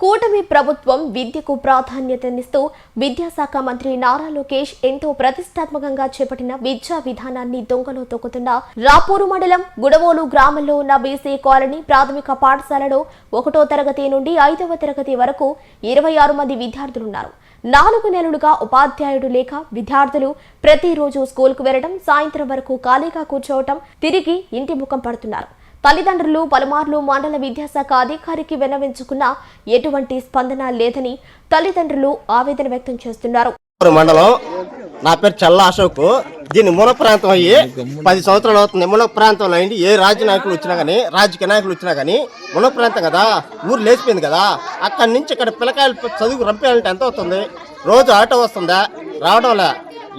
కూటమి ప్రభుత్వం విద్యకు ప్రాధాన్యతనిస్తూ విద్యాశాఖ మంత్రి నారా లోకేష్ ఎంతో ప్రతిష్టాత్మకంగా చేపట్టిన విద్యా విధానాన్ని దొంగలో తొక్కుతున్న రాపూరు మండలం గుడవోలు గ్రామంలో ఉన్న బీసీ కాలనీ ప్రాథమిక పాఠశాలలో ఒకటో తరగతి నుండి ఐదవ తరగతి వరకు ఇరవై ఆరు మంది విద్యార్థులున్నారు. నాలుగు నెలలుగా ఉపాధ్యాయుడు లేక విద్యార్థులు ప్రతిరోజు స్కూల్కు వెళ్ళడం సాయంత్రం వరకు ఖాళీగా కూర్చోవటం తిరిగి ఇంటి ముఖం పడుతున్నారు. తల్లిదండ్రులు పలుమార్లు మండల విద్యాశాఖ అధికారికి విన్నవించుకున్నా ఎటువంటి స్పందన లేదని తల్లిదండ్రులు ఆవేదన వ్యక్తం చేస్తున్నారు. మండలం నా పేరు చల్ల అశోక్. దీన్ని మూల ప్రాంతం అయ్యి పది సంవత్సరాలు అవుతుంది. మూల ప్రాంతంలో అయింది. ఏ రాజ్య నాయకులు వచ్చినా కానీ రాజకీయ నాయకులు వచ్చినా కానీ మూల ప్రాంతం కదా ఊరు లేచిపోయింది కదా. అక్కడి నుంచి ఇక్కడ పిల్లకాయలు చదువు రంపేయాలంటే ఎంత అవుతుంది? రోజు ఆటో వస్తుందా? రావడంలే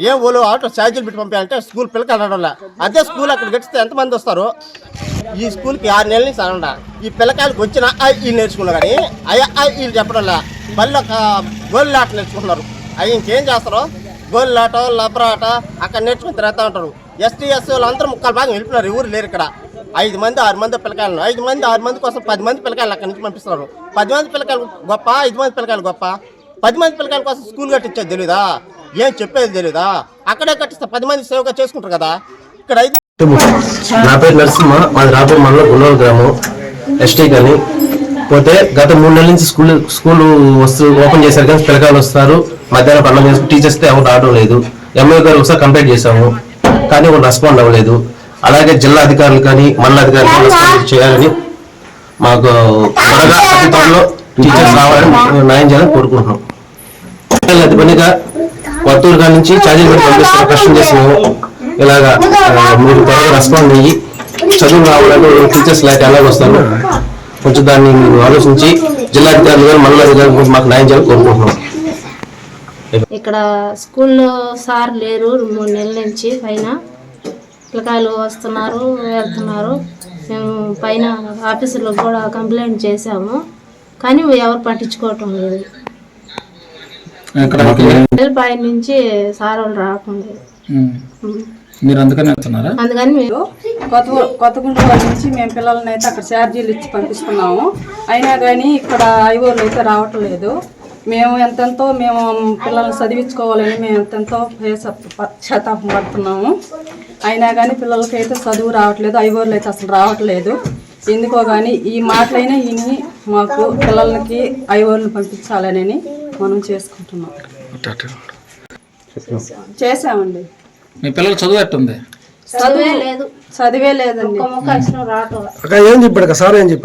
ఏ ఊళ్ళు ఆటో ఛార్జీలు పెట్టి పంపించాలంటే స్కూల్ పిల్లకాయలు రావడంలే అదే స్కూల్ అక్కడ గడిస్తే ఎంతమంది వస్తారు? ఈ స్కూల్కి ఆరు నెలల నుంచి అనండ ఈ పిల్లకాయలకు వచ్చిన ఐ ఈ నేర్చుకున్నారు కానీ అయ్యా ఐ చెప్పడం లే మళ్ళీ ఒక గోళ్ళు ఆట నేర్చుకుంటున్నారు. అవి ఇంకేం చేస్తారు? గోళ్ళు ఆట అక్కడ నేర్చుకుని తిరుగుతూ ఉంటారు. ఎస్టీ ఎస్సీ వాళ్ళందరూ ముక్కలు భాగం వెళ్ళిపోయినారు ఎవరు లేరు ఇక్కడ. ఐదు మంది ఆరు మంది పిల్లకాయలను ఐదు మంది ఆరు మంది కోసం పది మంది పిల్లకాయలు అక్కడి నుంచి పంపిస్తున్నారు. పది మంది పిల్లకాయలు గొప్ప ఐదు మంది పిల్లకాయలు గొప్ప. పది మంది పిల్లకాయల కోసం స్కూల్ కట్టించేది తెలీదా? ఏం చెప్పేది తెలీదా? అక్కడే కట్టిస్తే పది మంది సేవగా చేసుకుంటారు కదా. ఇక్కడ ఐదు నా పేరు నరసింహ మాది రాపూర్ మండలం గుండూరు గ్రామం. ఎస్టీ కానీ. పోతే గత మూడు నెలల నుంచి స్కూల్ స్కూల్ వస్తూ ఓపెన్ చేశారు కానీ పిల్లకాయలు వస్తారు. మధ్యాహ్నం పనులు చేసుకుని టీచర్స్ ఎవరు రావడం లేదు. ఎంఏ గారు ఒకసారి కంప్లైంట్ చేశాము. కానీ ఒక రెస్పాండ్ అవ్వలేదు. అలాగే జిల్లా అధికారులు కానీ మండల అధికారులు రెస్పాండ్ చేయాలని మాకు త్వరగా అతి త్వరలో టీచర్స్ రావాలని న్యాయం చేయాలని కోరుకుంటున్నాం. అతి పనిగా కొత్తూరు కాడ నుంచి ఛార్జీలు పెట్టి పంపిస్తున్న కష్టం చేసినాము ఇలాగా మీరు త్వరగా రెస్పాండ్ అయ్యి చదువు రావాలని టీచర్స్ లేక ఎలాగ వస్తారు కొంచెం దాన్ని మీరు ఆలోచించి జిల్లా అధికారులు కానీ మండల అధికారులు కూడా మాకు న్యాయం చేయాలని కోరుకుంటున్నాం. ఇక్కడ స్కూల్లో సార్ లేరు మూడు నెలల నుంచి పైన పిల్లకాయలు వస్తున్నారు వెళ్తున్నారు మేము పైన ఆఫీసులో కూడా కంప్లైంట్ చేశాము. కానీ ఎవరు పట్టించుకోవటం లేదు. పై నుంచి సార్ వాళ్ళు ఉమ్. మీరు అందుకని వెళ్తున్నారా అందుకని మేము కొత్త కొత్తగుంటూరు నుంచి మేము పిల్లల్ని అయితే అక్కడ ఛార్జీలు ఇచ్చి పంపిస్తున్నాము. అయినా కానీ ఇక్కడ ఐఓర్లు అయితే రావటం లేదు మేము ఎంతెంతో మేము పిల్లల్ని చదివించుకోవాలని మేము ఎంతెంతో శతాపం పడుతున్నాము. అయినా కానీ పిల్లలకి అయితే చదువు రావట్లేదు ఐఓర్లు అయితే అసలు రావట్లేదు. ఎందుకో కానీ ఈ మాటలైనా విని మాకు పిల్లలకి ఐఓర్లు పంపించాలని మనం చేసుకుంటున్నాం. చేసామండి మీ పిల్లలు చదువు ఎట్టుంది? చదువే లేదు. చదివే లేదండి. ఒక్క ముక్క అక్షరం రావటం అక్క ఏం చెప్పాడు అక్క? సార్ ఏం చెప్పాడు?